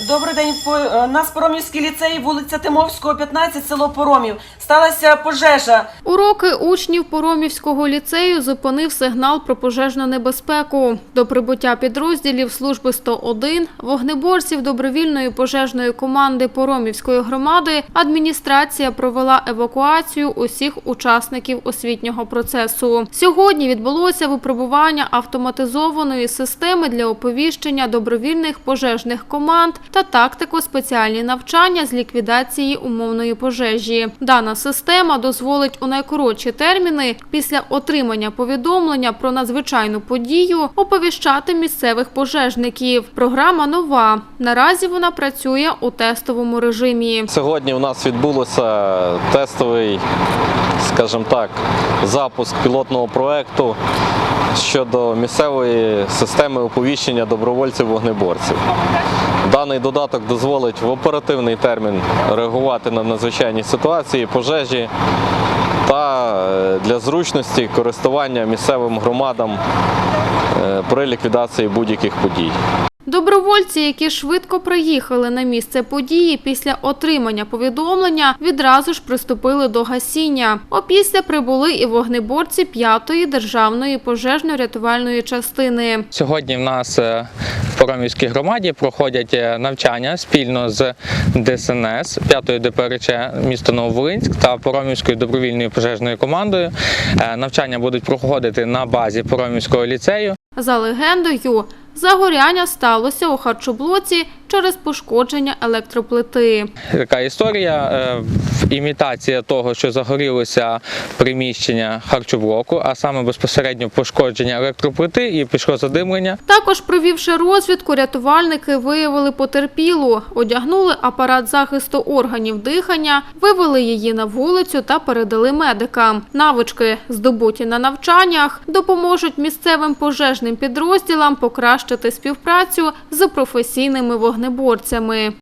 Добрий день. Е, На Споромівській ліцеї, вулиця Тимовського, 15, село Поромів. Сталася пожежа. Уроки учнів Поромівського ліцею зупинив сигнал про пожежну небезпеку. До прибуття підрозділів служби 101, вогнеборців добровільної пожежної команди Поромівської громади адміністрація провела евакуацію усіх учасників освітнього процесу. Сьогодні відбулося випробування автоматизованої системи для оповіщення добровільних пожежних команд та тактико-спеціальні навчання з ліквідації умовної пожежі. Дана система дозволить у найкоротші терміни після отримання повідомлення про надзвичайну подію оповіщати місцевих пожежників. Програма нова. Наразі вона працює у тестовому режимі. Сьогодні у нас відбулося тестовий, скажімо так, запуск пілотного проекту щодо місцевої системи оповіщення добровольців-вогнеборців. Даний додаток дозволить в оперативний термін реагувати на надзвичайні ситуації, пожежі та е, для зручності користування місцевим громадам е, при ліквідації будь-яких подій. Добровольці, які швидко приїхали на місце події після отримання повідомлення, відразу ж приступили до гасіння. Опісля прибули і вогнеборці 5-ї державної пожежно-рятувальної частини. Сьогодні в нас Поромівській громаді проходять е, навчання спільно з ДСНС 5-ї ДПРЧ місто Нововолинськ та Поромівською добровільною пожежною командою. Е, Навчання будуть проходити на базі Поромівського ліцею. За легендою, загоряння сталося у харчоблоці через пошкодження електроплити. Така історія е, імітація того, що загорілося приміщення харчоблоку, а саме безпосередньо пошкодження електроплити і пішло задимлення. Також, провівши розвідку, рятувальники виявили потерпілу, одягнули апарат захисту органів дихання, вивели її на вулицю та передали медикам. Навички, здобуті на навчаннях, допоможуть місцевим пожежним підрозділам покращити співпрацю з професійними вогнеборцями.